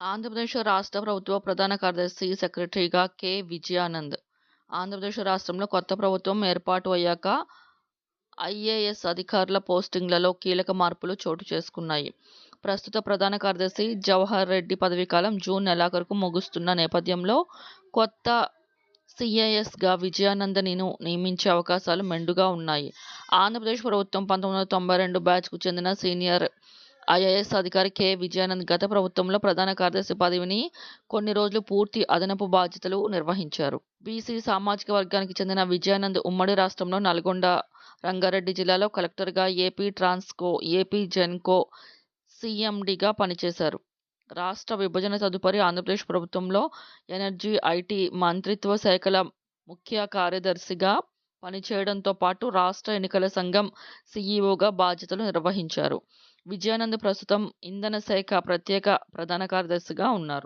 ఆంధ్రప్రదేశ్ రాష్ట్ర ప్రభుత్వ ప్రధాన కార్యదర్శి, సెక్రటరీగా కె. విజయానంద్. ఆంధ్రప్రదేశ్ రాష్ట్రంలో కొత్త ప్రభుత్వం ఏర్పాటు అయ్యాక ఐఏఎస్ అధికారుల పోస్టింగ్లలో కీలక మార్పులు చోటు చేసుకున్నాయి. ప్రస్తుత ప్రధాన కార్యదర్శి జవహర్ రెడ్డి పదవీకాలం జూన్ నెలాఖరుకు ముగుస్తున్న నేపథ్యంలో కొత్త సిఐఎస్గా విజయానందనిను నియమించే అవకాశాలు మెండుగా ఉన్నాయి. ఆంధ్రప్రదేశ్ ప్రభుత్వం పంతొమ్మిది వందల తొంభై రెండు బ్యాచ్కు చెందిన సీనియర్ ఐఏఎస్ అధికారి కె. విజయానంద్ గత ప్రభుత్వంలో ప్రధాన కార్యదర్శి పదవిని, కొన్ని రోజులు పూర్తి అదనపు బాధ్యతలు నిర్వహించారు. బీసీ సామాజిక వర్గానికి చెందిన విజయానంద్ ఉమ్మడి రాష్ట్రంలో నల్గొండ, రంగారెడ్డి జిల్లాలో కలెక్టర్గా, ఏపీ ట్రాన్స్కో, ఏపీ జెన్కో సీఎండిగా పనిచేశారు. రాష్ట్ర విభజన తదుపరి ఆంధ్రప్రదేశ్ ప్రభుత్వంలో ఎనర్జీ, ఐటీ మంత్రిత్వ శాఖల ముఖ్య కార్యదర్శిగా పనిచేయడంతో పాటు రాష్ట్ర ఎన్నికల సంఘం సీఈఓగా బాధ్యతలు నిర్వహించారు. విజయానంద్ ప్రస్తుతం ఇంధన శాఖ ప్రత్యేక ప్రధాన కార్యదర్శిగా ఉన్నారు.